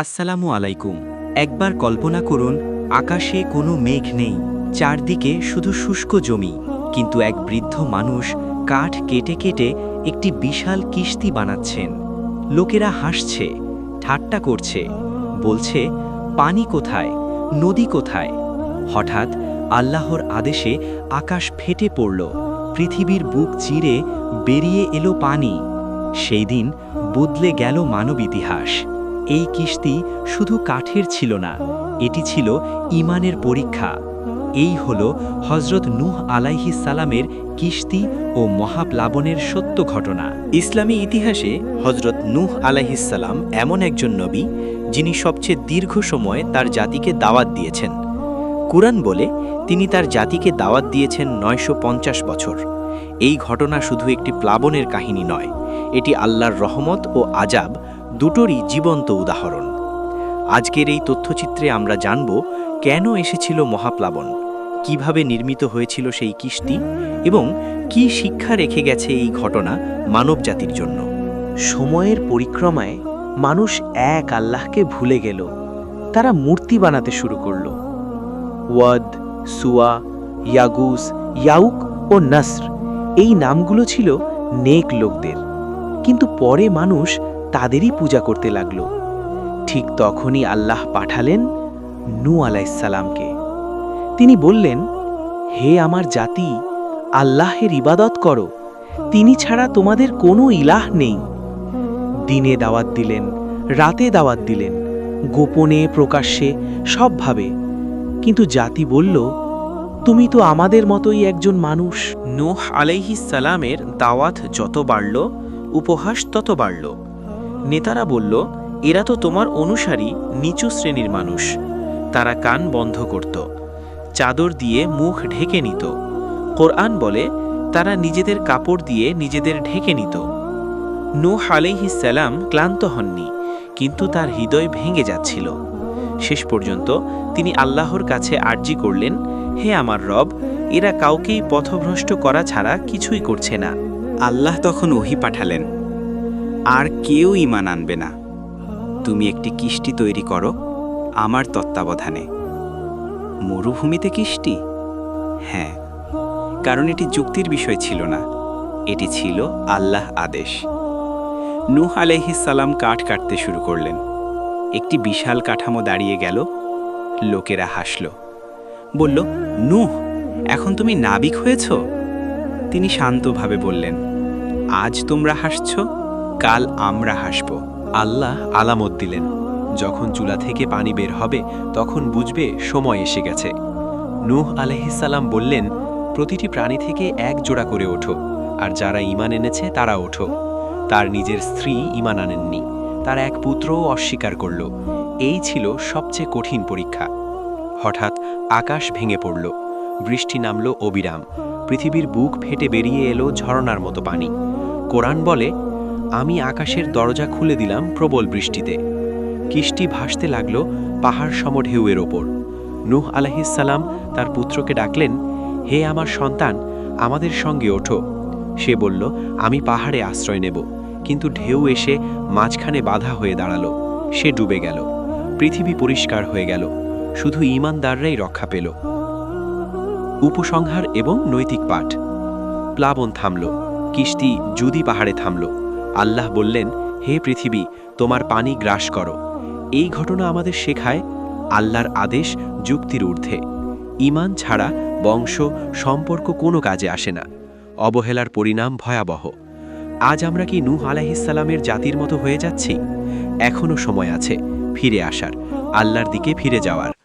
আসসালামু আলাইকুম। একবার কল্পনা করুন, আকাশে কোনো মেঘ নেই, চারদিকে শুধু শুষ্ক জমি। কিন্তু এক বৃদ্ধ মানুষ কাঠ কেটে কেটে একটি বিশাল কিস্তি বানাচ্ছেন। লোকেরা হাসছে, ঠাট্টা করছে, বলছে, পানি কোথায়? নদী কোথায়? হঠাৎ আল্লাহর আদেশে আকাশ ফেটে পড়ল, পৃথিবীর বুক চিরে বেরিয়ে এলো পানি। সেই দিন বদলে গেল মানব ইতিহাস। এই কিস্তি শুধু কাঠের ছিল না, এটি ছিল ইমানের পরীক্ষা। এই হল হজরত নূহ আলাইহিস সালামের কিস্তি ও মহাপ্লাবনের সত্য ঘটনা। ইসলামী ইতিহাসে হজরত নূহ আলাইহিসাল্লাম এমন একজন নবী, যিনি সবচেয়ে দীর্ঘ সময় তার জাতিকে দাওয়াত দিয়েছেন। কুরআন বলে তিনি তার জাতিকে দাওয়াত দিয়েছেন নয়শো পঞ্চাশ বছর। এই ঘটনা শুধু একটি প্লাবনের কাহিনী নয়, এটি আল্লাহর রহমত ও আজাব দুটোরই জীবন্ত উদাহরণ। আজকের এই তথ্যচিত্রে আমরা জানব কেন এসেছিল মহাপ্লাবন, কীভাবে নির্মিত হয়েছিল সেই কিস্তি এবং কি শিক্ষা রেখে গেছে এই ঘটনা মানবজাতির জন্য। সময়ের পরিক্রমায় মানুষ এক আল্লাহকে ভুলে গেল, তারা মূর্তি বানাতে শুরু করল। ওয়াদ, সুয়া, ইয়াগুস, ইয়াউক ও নাসর, এই নামগুলো ছিল নেক লোকদের। কিন্তু পরে মানুষ তাদেরই পূজা করতে লাগল। ঠিক তখনই আল্লাহ পাঠালেন নু আলাইসালামকে তিনি বললেন, হে আমার জাতি, আল্লাহের ইবাদত করো। তিনি ছাড়া তোমাদের কোনো ইলাহ নেই। দিনে দাওয়াত দিলেন, রাতে দাওয়াত দিলেন, গোপনে, প্রকাশ্যে, সবভাবে। কিন্তু জাতি বলল, তুমি তো আমাদের মতোই একজন মানুষ। নোহ আলাইহিস সালামের দাওয়াত যত বাড়ল, উপহাস তত বাড়ল। নেতারা বলল, এরা তো তোমার অনুসারী, নিচু শ্রেণির মানুষ। তারা কান বন্ধ করত। চাদর দিয়ে মুখ ঢেকে নিত। কোরআন বলে, তারা নিজেদের কাপড় দিয়ে নিজেদের ঢেকে নিত। নূহ আলাইহিসাল্লাম ক্লান্ত হননি, কিন্তু তার হৃদয় ভেঙে যাচ্ছিল। শেষ পর্যন্ত তিনি আল্লাহর কাছে আর্জি করলেন, হে আমার রব, এরা কাউকেই পথভ্রষ্ট করা ছাড়া কিছুই করছে না। আল্লাহ তখন ওহি পাঠালেন। আর কেউ ইমান আনবে না। তুমি একটি কিষ্টি তৈরি করো আমার তত্ত্বাবধানে। মরুভূমিতে কিষ্টি? হ্যাঁ কারণ এটি যুক্তির বিষয় ছিল না। এটি ছিল আল্লাহ আদেশ। নূহ আলাইহিসাল্লাম কাঠ কাটতে শুরু করলেন। একটি বিশাল কাঠামো দাঁড়িয়ে গেল, লোকেরা হাসল। বলল, নূহ, এখন তুমি নাবিক হয়েছ? তিনি শান্তভাবে বললেন, আজ তোমরা হাসছ? কাল আমরা হাসব। আল্লাহ আলামত দিলেন। যখন চুলা থেকে পানি বের হবে, তখন বুঝবে সময় এসে গেছে। নূহ আলহিসাল্লাম বললেন, প্রতিটি প্রাণী থেকে এক জোড়া করে ওঠো, আর যারা ইমান এনেছে তারা ওঠো। তার নিজের স্ত্রী ইমান আনেননি, তার এক পুত্রও অস্বীকার করল। এই ছিল সবচেয়ে কঠিন পরীক্ষা। হঠাৎ আকাশ ভেঙে পড়ল, বৃষ্টি নামল অবিরাম, পৃথিবীর বুক ফেটে বেরিয়ে এলো ঝরনার মতো পানি। কোরআন বলে আমি আকাশের দরজা খুলে দিলাম প্রবল বৃষ্টিতে। কিষ্টি ভাসতে লাগল পাহাড় সম ঢেউয়ের ওপর। নূহ আলহিসাল্লাম তার পুত্রকে ডাকলেন, হে আমার সন্তান, আমাদের সঙ্গে ওঠো। সে বলল, আমি পাহাড়ে আশ্রয় নেব। কিন্তু ঢেউ এসে মাঝখানে বাধা হয়ে দাঁড়াল। সে ডুবে গেল। পৃথিবী পরিষ্কার হয়ে গেল। শুধু ইমানদাররাই রক্ষা পেল। উপসংহার এবং নৈতিক পাঠ। প্লাবন থামল। কিস্তি জুদি পাহাড়ে থামল। আল্লাহ বললেন, হে পৃথিবী, তোমার পানি গ্রাস করো। এই ঘটনা আমাদের শেখায় আল্লাহর আদেশ যুক্তির ঊর্ধ্বে। ইমান ছাড়া বংশ, সম্পর্ক কোনো কাজে আসে না। অবহেলার পরিণাম ভয়াবহ। আজ আমরা কি নূহ আলাহিসাল্লামের জাতির মতো হয়ে যাচ্ছি? এখনও সময় আছে ফিরে আসার, আল্লাহর দিকে ফিরে যাওয়ার।